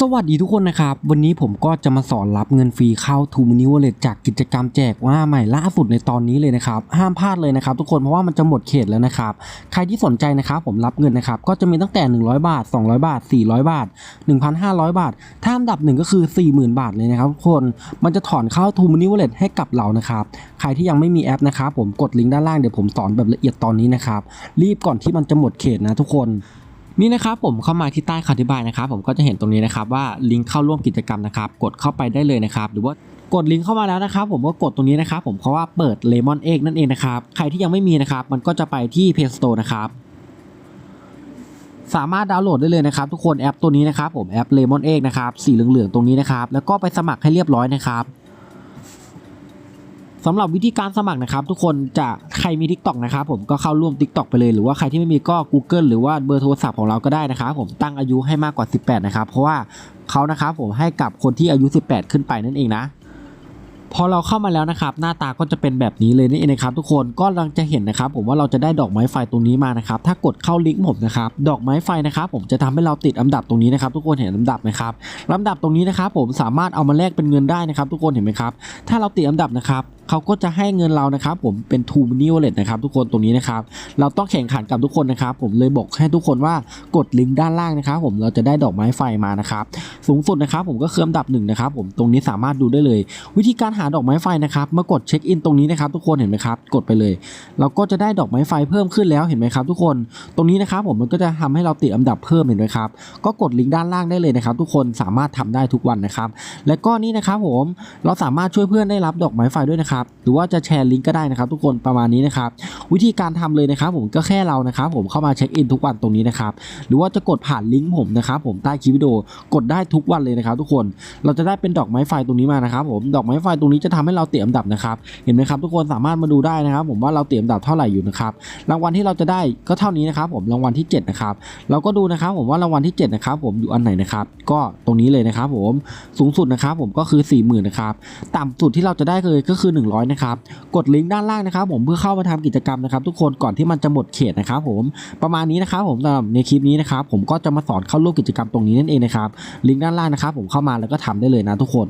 สวัสดีทุกคนนะครับ วันนี้ผมก็จะมาสอนรับเงินฟรีเข้า t ูมินิว a ล e t จากกิจกรรมแจกว่าใหม่ล่าสุดในตอนนี้เลยนะครับ ห้ามพลาดเลยนะครับ ทุกคนเพราะว่ามันจะหมดเขตแล้วนะครับ ใครที่สนใจนะครับผมรับเงินนะครับ ก็จะมีตั้งแต่ 100 บาท 200 บาท 400 บาท 1,500 บาท ถ้าอันดับหนึ่งก็คือ 40,000 บาทเลยนะครับทุกคนมันจะถอนเข้า t ูมินิว a ล e t ให้กับเรานะครับใครที่ยังไม่มีแอปนะครับผมกดลิงก์ด้านล่างเดี๋ยวผมสอนแบบละเอียดตอนนี้นะครับรีบก่อนที่มันจะหมดเขตนะทุกคน นี่นะครับผมเข้ามาที่ใต้คำอธิบายนะครับผมก็จะเห็นตรงนี้นะครับว่าลิงก์เข้าร่วมกิจกรรมนะครับกดเข้าไปได้เลยนะครับหรือว่ากดลิงก์เข้ามาแล้วนะครับผมก็กดตรงนี้นะครับผมเพราะว่าเปิด Lemon Egg นั่นเองนะครับใครที่ยังไม่มีนะครับมันก็จะไปที่ Play Store นะครับสามารถดาวน์โหลดได้เลยนะครับ ทุกคนแอปตัวนี้นะครับผมแอป Lemon Egg นะครับสีเหลืองๆตรงนี้นะครับแล้วก็ไปสมัครให้เรียบร้อยนะครับ สำหรับวิธีการสมัครนะครับ ทุกคนจะใครมี Tik t o อกนะครับผมก็เข้าร่วม Tik t o อกไปเลยหรือว่าใครที่ไม่มีก็ Google หรือว่าเบอร์โทรศัพท์ของเราก็ได้นะครับผมตั้งอายุให้มากกว่า 18 นะครับ เพราะว่าเขานะครับผมให้กับคนที่อายุ 18 ขึ้นไปนั่นเองนะพอเราเข้ามาแล้วนะครับ หน้าตาก็จะเป็นแบบนี้เลยนี่เองนะครับ ทุกคนก็ลังจะเห็นนะครับ ผมว่าเราจะได้ดอกไม้ไฟตรงนี้มานะครับ ถ้ากดเข้าลิงก์ผมนะครับ ดอกไม้ไฟนะครับ ผมจะทำให้เราติดอันดับตรงนี้นะครับ ทุกคนเห็นลำดับไหมครับลำดับตรงนี้นะครับ ผมสามารถเอามาแลกเป็นเงินได้นะครับ ทุกคนเห็นไหมครับ ถ้าเราติดอันดับนะครับ เขาก็จะให้เงินเรานะครับผมเป็น t ูมินิวเลตนะครับทุกคนตรงนี้นะครับเราต้องแข่งขันกับทุกคนนะครับผมเลยบอกให้ทุกคนว่ากดลิงก์ด้านล่างนะครับผมเราจะได้ดอกไม้ไฟมานะครับสูงสุดนะครับผมก็คืออันดับหนึ่งนะครับผมตรงนี้สามารถดูได้เลย วิธีการหาดอกไม้ไฟนะครับเมื่อกดเช็คอินตรงนี้นะครับทุกคนเห็นไหมครับกดไปเลย เราก็จะได้ดอกไม้ไฟเพิ่มขึ้นแล้วเห็นไหมครับทุกคนตรงนี้นะครับผมมันก็จะทำให้เราติดอันดับเพิ่มเห็นไหมครับก็กดลิงก์ด้านล่างได้เลยนะครับทุกคนสามารถทำได้ทุกวันนะครับและก็นี่นะครับผมเราสามารถช่วยเพื่อนได้รับดอกไม้ไฟด้วยนะครับหรือว่าจะแชร์ลิงก์ก็ได้นะครับ ทุกคนประมาณนี้นะครับวิธีการทำเลยนะครับ ผมก็แค่เรานะครับผมเข้ามาเช็คอินทุกวันตรงนี้นะครับหรือว่าจะกดผ่านลิงก์ผมนะครับผมใต้คลิปวิดีโอกดได้ทุกวันเลยนะครับ ทุกคนเราจะได้เป็นดอกไม้ไฟตรงนี้มานะครับ ผมดอกไม้ไฟตรงนี้จะทำให้เราเตรียมดับนะครับเห็นไหมครับ ทุกคนสามารถมาดูได้นะครับ ผมว่าเราเตรียมดับเท่าไหร่อยู่นะครับรางวัลที่เราจะได้ก็เท่านี้นะครับ ผมรางวัลที่7นะครับเราก็ดูนะครับ ผมว่ารางวัลที่7นะครับผมอยู่อันไหนนะครับก็ตรงนี้เลยนะครับ ผมสูงสุดนะครับ ผมก็คือ 40,000นะครับต่ำสุดที่เราจะได้เลยก็คือ100 นะครับ กดลิงก์ด้านล่างนะครับผมเพื่อเข้ามาทำกิจกรรมนะครับ ทุกคนก่อนที่มันจะหมดเขตนะครับผมประมาณนี้นะครับผมสำหรับในคลิปนี้นะครับผมก็จะมาสอนเข้าร่วมกิจกรรมตรงนี้นั่นเองนะครับลิงก์ด้านล่างนะครับผมเข้ามาแล้วก็ทำได้เลยนะทุกคน